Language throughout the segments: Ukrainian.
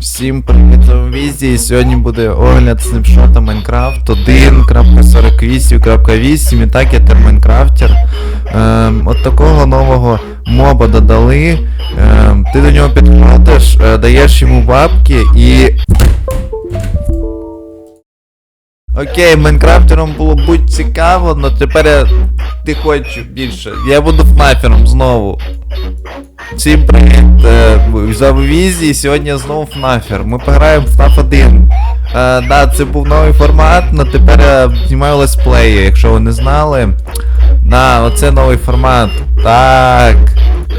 Всім привіт візі. Сьогодні буде огляд снапшота Майнкрафт 1.48.8 і так я термайнкрафтер. Ем, от такого нового моба додали. Ем, ти до нього підходиш, е, даєш йому бабки і. Окей, майнкрафтером було будь цікаво, але тепер я не хочу більше. Я буду фнафером знову. Всім привіт! Е, За візі сьогодні знову ФНАФер. Ми пограємо в FNAF 1. Е, да, це був новий формат, але тепер я знімаю летсплеї, якщо ви не знали. На, оце новий формат. Так.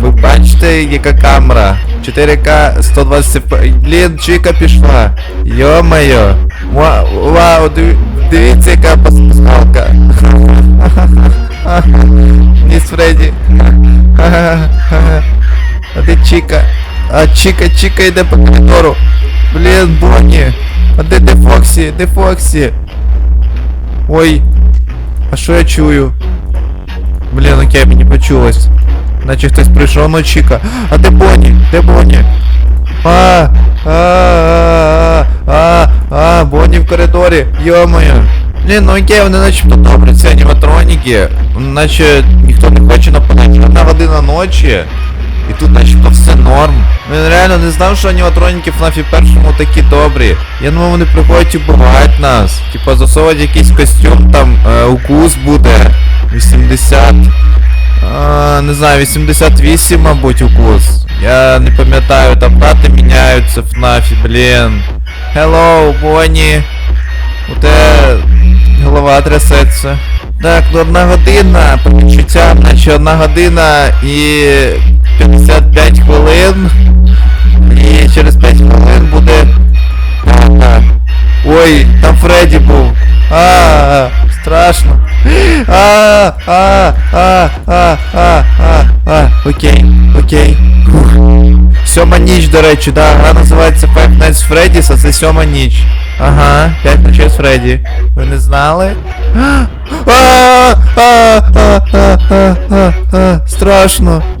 Ви бачите, яка камера? 4К 120 FPS. Блін, чика пішла. Йо-моє. Ва- Вау, диві- дивіться, яка пас- пасхалка. Міс Фредді. А де Чіка? А Чіка, Чіка йде по коридору. Блін, Бонні. А де де Фоксі? Де Фоксі? Ой. А що я чую? Блін, окей, мені почулось. Наче хтось прийшов, ну Чіка. А де Бонні? Де Бонні? А, а, а, а, а, Бонні в коридорі. Йо-моє. Блін, ну окей, вони начебто добре, ці аніматроніки. Наче ніхто не хоче нападати. Одна година ночі. І тут начебто все норм. Ну я реально не знав, що аніматроніки в FNAF першому такі добрі. Я думав, вони приходять і нас. Типа засовують якийсь костюм, там е, укус буде. 80. А, не знаю, 88, мабуть, укус. Я не пам'ятаю, там дати міняються в FNAF, блін. Hello, Бонні. У тебе голова трясеться. Так, ну одна година, по відчуттям, наче одна година і 55 хвилин. І через 5 хвилин буде. Ой, там Фредді був. А, страшно. А, а, а, а, а, а, а, окей, окей. Сьома ніч, до речі, да, гра називається Five Nights at Freddy's, а це сьома ніч. Ага, п'ять ночей з Фредді. Ви не знали? Страшно.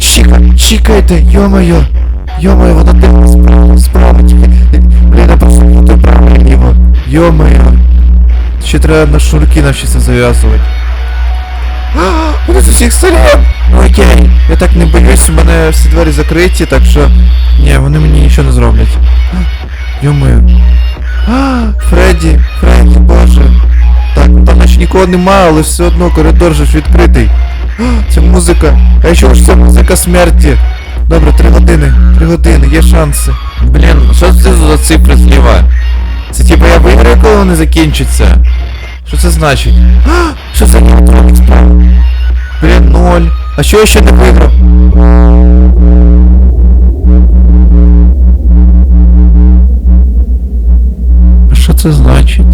с- А, Чіка, чікайте, йо-моє. Йо-моє, вона дивна справа, справа тільки. Блін, я просто буду право ліво. Йо-моє. Ще треба на шнурки навчитися зав'язувати. Вони з усіх сторін! Ну окей, я так не боюсь, у мене всі двері закриті, так що... Ні, вони мені нічого не зроблять. Йо-моє. Фредді, Фредді, боже. Так, там наче нікого немає, але все одно коридор же ж відкритий. Це музика. А я чув, що це музика смерті. Добре, три години, три години, є шанси. Блін, що це за цифри зліва? Це типа я виграю, коли вони закінчаться. Що це значить? А, що це? Блін, ноль. А що я ще не виграв? А що це значить?